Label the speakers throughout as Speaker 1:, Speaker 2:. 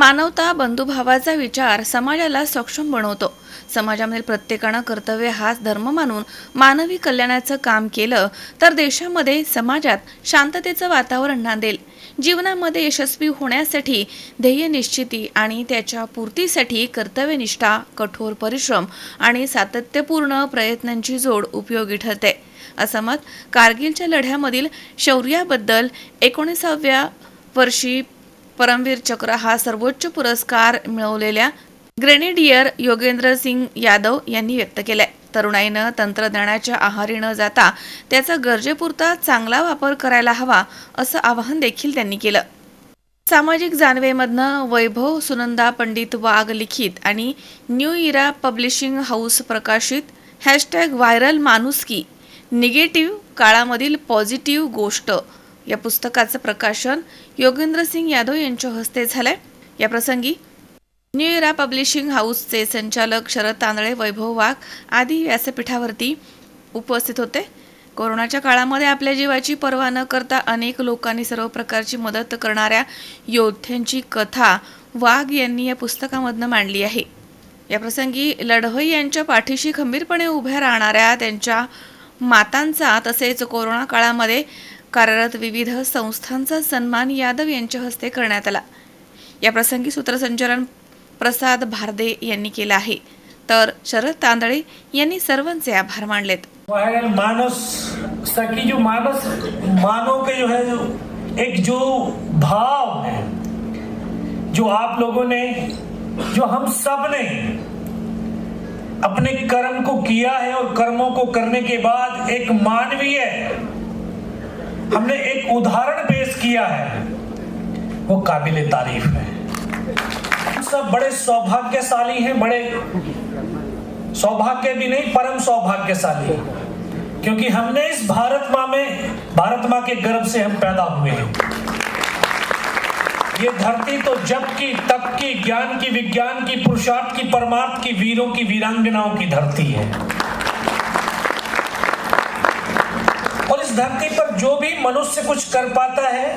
Speaker 1: मानवता बंधुभावाचा विचार समाजाला सक्षम बनवतो. समाजामधील प्रत्येकानं कर्तव्य हाच धर्म मानून मानवी कल्याणाचं काम केलं तर देशामध्ये समाजात शांततेचं वातावरण नांदेल. जीवनामध्ये यशस्वी होण्यासाठी ध्येय निश्चिती आणि त्याच्या पूर्तीसाठी कर्तव्यनिष्ठा कठोर परिश्रम आणि सातत्यपूर्ण प्रयत्नांची जोड उपयोगी ठरते. असं मत कारगिलच्या लढ्यामधील शौर्याबद्दल एकोणीसाव्या वर्षी परमवीर चक्र हा सर्वोच्च पुरस्कार मिळवलेल्या ग्रेनेडियर योगेंद्र सिंग यादव यांनी व्यक्त केलाय. तरुणाईनं तंत्रज्ञानाच्या आहारी न जाता त्याचा गरजेपुरता चांगला वापर करायला हवा असं आवाहन देखील त्यांनी केलं. सामाजिक जाणवेमधनं वैभव सुनंदा पंडित वाघ लिखित आणि न्यू इरा पब्लिशिंग हाऊस प्रकाशित हॅशटॅग व्हायरल माणुसकी निगेटिव्ह काळामधील पॉझिटिव्ह गोष्ट या पुस्तकाचं प्रकाशन योगेंद्र सिंग यादव यांच्या हस्ते झालंय. या प्रसंगी न्यू इरा पब्लिशिंग हाऊसचे संचालक शरद तांदळे वैभव वाघ आदी व्यासपीठावरती उपस्थित होते. कोरोनाच्या काळामध्ये आपल्या जीवाची पर्वा न करता अनेक लोकांनी सर्व प्रकारची मदत करणाऱ्या योद्ध्यांची कथा वाघ यांनी या पुस्तकामधनं मांडली आहे. या प्रसंगी लढवई यांच्या पाठीशी खंबीरपणे उभ्या राहणाऱ्या त्यांच्या मातांचा तसेच कोरोना काळामध्ये कार्यरत विविध संस्थांचा सन्मान यादव यांच्या हस्ते करण्यात आला. या प्रसंगी सूत्रसंचालन प्रसाद भारदे यांनी केलं आहे. तर शरद तांदळे यांनी सर्वांचे आभार मानलेत.
Speaker 2: मानस सकी जो मानस मानव के जो है जो एक जो भाव है जो आप लोगों ने जो हम सब ने अपने कर्म को किया है और कर्मों को करने के बाद एक मानवीय हमने एक उदाहरण पेश किया है। वो काबिल तारीफ़ है। सब बड़े सौभाग्यशाली हैं, बड़े सौभाग्य भी नहीं, परम सौभाग्यशाली क्योंकि हमने इस भारत माँ में, भारत माँ के गर्भ से हम पैदा हुए हैं। ये धरती तो जब की, तप की, ज्ञान की, विज्ञान की, पुरुषार्थ की, परमार्थ की, वीरों की, वीरांगनाओं की धरती है। धरती पर जो भी मनुष्य कुछ कर पाता है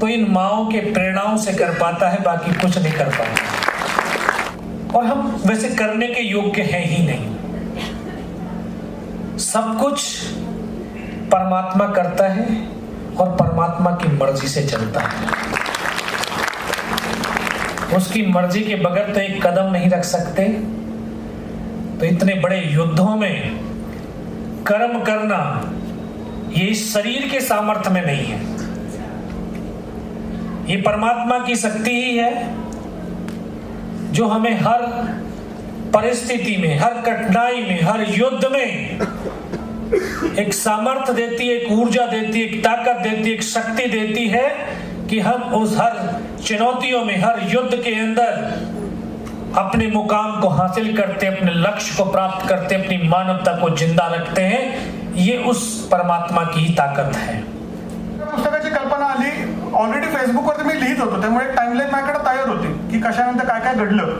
Speaker 2: तो इन माओ के प्रेरणाओं से कर पाता है, बाकी कुछ नहीं कर पाता। और हम वैसे करने के योग्य हैं ही नहीं। सब कुछ परमात्मा करता है और परमात्मा की मर्ज़ी से चलता है। उसकी मर्ज़ी के बगैर तो एक कदम नहीं रख सकते। तो इतने बड़े युद्धों में कर्म करना ये इस शरीर के सामर्थ्य में नहीं है। ये परमात्मा की शक्ति ही है जो हमें हर परिस्थिति में, हर कठिनाई में, हर युद्ध में एक सामर्थ्य देती है, एक ऊर्जा देती है, एक ताकत देती है, एक शक्ति देती है कि हम उस हर चुनौतियों में, हर युद्ध के अंदर अपने मुकाम को हासिल करते अपने लक्ष्य को प्राप्त करते अपनी मानवता को जिंदा रखते हैं ये उस परमात्मा की ही ताकत है।
Speaker 3: त्या पुस्तकाची कल्पना आली ऑलरेडी फेसबुकवरती मी लिहित होतो त्यामुळे टाइमलाईन माझ्याकडे तयार होती की कशानंतर काय काय घडलं.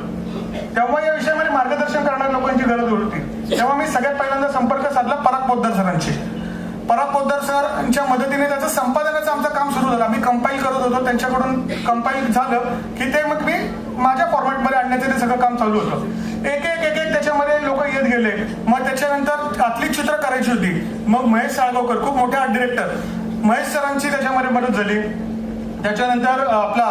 Speaker 3: तेव्हा या विषयामध्ये मार्गदर्शन करणाऱ्या लोकांची गरज होती. तेव्हा मी सगळ्यात पहिल्यांदा संपर्क साधला पराग पोद्दार सरांशी. पराग पोद्दार सरांच्या मदतीने त्याचं संपादनाचं आमचं काम सुरू झालं. आम्ही कंपाईल करत होतो त्यांच्याकडून कंपाईल झालं की ते मग मी माझ्या फॉर्मॅटमध्ये आणण्याचं ते सगळं काम चालू होतं. एक एक एक एक त्याच्यामध्ये लोक येत गेले. मग त्याच्यानंतर आतली चित्र करायची होती. मग महेश साळगावकर खूप मोठे आर्ट डिरेक्टर महेश सरांची त्याच्यामध्ये मदत झाली. त्याच्यानंतर आपला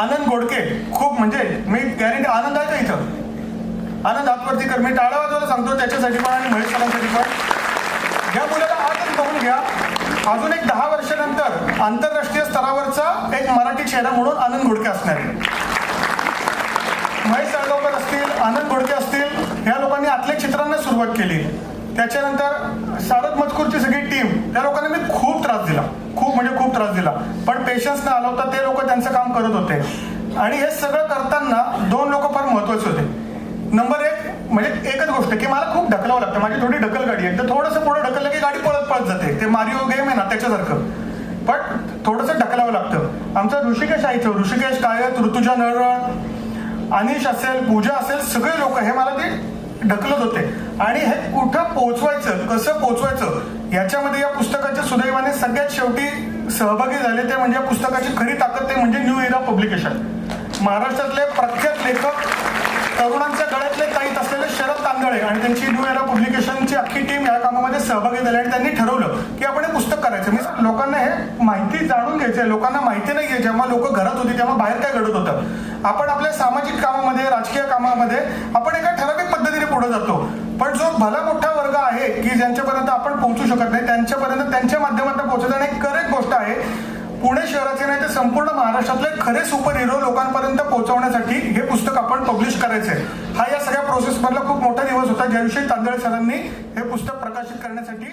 Speaker 3: आनंद गोडके खूप म्हणजे मी गॅरंटी आनंद आहे का इथं? आनंद हातवरती कर. मी टाळा वाजवायला सांगतो त्याच्यासाठी पण आणि महेश सरांसाठी पण. या मुलाला आजच बघून घ्या. अजून एक दहा वर्षानंतर आंतरराष्ट्रीय स्तरावरचा एक मराठी चेहरा म्हणून आनंद घोडके असणार आहे. महेश साळगावकर असतील आनंद भोडके असतील या लोकांनी आतल्या चित्रांना सुरुवात केली. त्याच्यानंतर सारद मजकूरची सगळी टीम त्या लोकांना मी खूप त्रास दिला. खूप म्हणजे खूप त्रास दिला. पण पेशन्स न आला होता ते लोक त्यांचं काम करत होते. आणि हे सगळं करताना दोन लोक फार महत्त्वाचे होते. नंबर एक म्हणजे एकच गोष्ट की मला खूप ढकलावं लागतं. माझी थोडी ढकल गाडी आहे. तर थोडंसं पुढे ढकललं की गाडी पळत पळत जाते. ते मारिओ गेम आहे ना त्याच्यासारखं. पण थोडंसं ढकलावं लागतं. आमचं ऋषिकेश आहे ऋषिकेश कायत ऋतुजा नरळ. अनिश असेल पूजा असेल सगळे लोक हे मला ते ढकलत होते. आणि हे कुठं पोचवायचं कसं पोचवायचं याच्यामध्ये या पुस्तकाच्या सुदैवाने सगळ्यात शेवटी सहभागी झाले ते म्हणजे या पुस्तकाची खरी ताकद ते म्हणजे न्यू इरा पब्लिकेशन महाराष्ट्रातले प्रख्यात लेखक तरुणांच्या गळ्यातले काहीत असलेले शरद तांदळे आणि त्यांची न्यू एरा पब्लिकेशनची अख्खी टीम या कामामध्ये सहभागी झाली आणि त्यांनी ठरवलं की आपण हे पुस्तक करायचं. मी लोकांना हे माहिती जाणून घ्यायचंय लोकांना माहिती नाहीये जेव्हा लोक घरात होती तेव्हा बाहेर काय घडत होतं. आपण आपल्या सामाजिक कामामध्ये राजकीय कामामध्ये आपण एका ठराविक पद्धतीने पुढे जातो. पण जो भला मोठा वर्ग आहे की ज्यांच्यापर्यंत आपण पोहोचू शकत नाही त्यांच्यापर्यंत त्यांच्या माध्यमातून पोहोचत आणि एक करेक्ट गोष्ट आहे पुणे शहराचे नाही तर संपूर्ण महाराष्ट्रातले खरे सुपर हिरो लोकांपर्यंत पोहोचवण्यासाठी हे पुस्तक आपण पब्लिश करायचंय. हा या सगळ्या प्रोसेसमधला खूप मोठा दिवस होता ज्याविषयी तांदळे सरांनी हे पुस्तक प्रकाशित करण्यासाठी